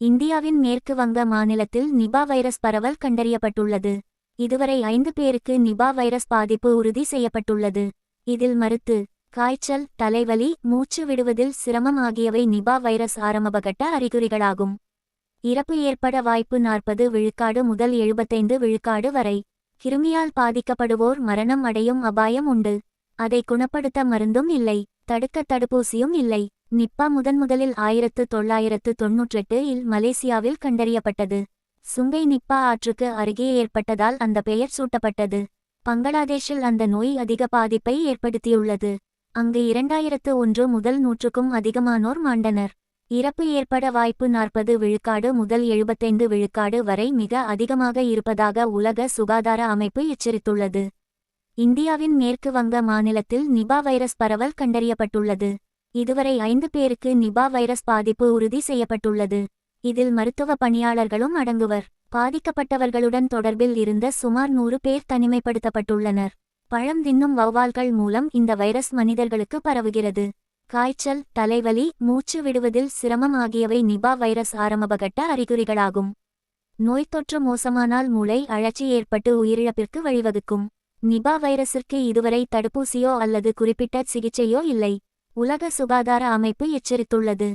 இந்தியாவின் மேற்கு வங்க மாநிலத்தில் நிபா வைரஸ் பரவல் கண்டறியப்பட்டுள்ளது. இதுவரை ஐந்து பேருக்கு நிபா வைரஸ் பாதிப்பு உறுதி செய்யப்பட்டுள்ளது. இதில் மருத்து காய்ச்சல் தலைவலி மூச்சு விடுவதில் சிரமம் ஆகியவை நிபா வைரஸ் ஆரம்பகட்ட அறிகுறிகளாகும். இறப்பு ஏற்பட வாய்ப்பு நாற்பது விழுக்காடு முதல் எழுபத்தைந்து விழுக்காடு வரை. கிருமியால் பாதிக்கப்படுவோர் மரணம் அடையும் அபாயம் உண்டு. அதை குணப்படுத்த மருந்தும் இல்லை தடுக்க தடுப்பூசியும் இல்லை. நிப்பா முதன்முதலில் ஆயிரத்து தொள்ளாயிரத்து தொன்னூற்றெட்டு இல் மலேசியாவில் கண்டறியப்பட்டது. சுங்கை நிப்பா ஆற்றுக்கு அருகே ஏற்பட்டதால் அந்த பெயர் சூட்டப்பட்டது. பங்களாதேஷில் அந்த நோய் அதிக பாதிப்பை ஏற்படுத்தியுள்ளது. அங்கு இரண்டாயிரத்து ஒன்று முதல் நூற்றுக்கும் அதிகமானோர் மாண்டனர். இறப்பு ஏற்பட வாய்ப்பு நாற்பது விழுக்காடு முதல் எழுபத்தைந்து விழுக்காடு வரை மிக அதிகமாக இருப்பதாக உலக சுகாதார அமைப்பு எச்சரித்துள்ளது. இந்தியாவின் மேற்கு வங்க மாநிலத்தில் நிபா வைரஸ் பரவல் கண்டறியப்பட்டுள்ளது. இதுவரை ஐந்து பேருக்கு நிபா வைரஸ் பாதிப்பு உறுதி செய்யப்பட்டுள்ளது. இதில் மருத்துவ பணியாளர்களும் அடங்குவர். பாதிக்கப்பட்டவர்களுடன் தொடர்பில் இருந்த சுமார் நூறு பேர் தனிமைப்படுத்தப்பட்டுள்ளனர். பழம் தின்னும் வௌவால்கள் மூலம் இந்த வைரஸ் மனிதர்களுக்கு பரவுகிறது. காய்ச்சல் தலைவலி மூச்சு விடுவதில் சிரமம் ஆகியவை நிபா வைரஸ் ஆரம்பகட்ட அறிகுறிகளாகும். நோய்த்தொற்று மோசமானால் மூளை அழற்சி ஏற்பட்டு உயிரிழப்பிற்கு வழிவகுக்கும். நிபா வைரஸிற்கு இதுவரை தடுப்பூசியோ அல்லது குறிப்பிட்ட சிகிச்சையோ இல்லை. உலக சுகாதார அமைப்பு எச்சரித்துள்ளது.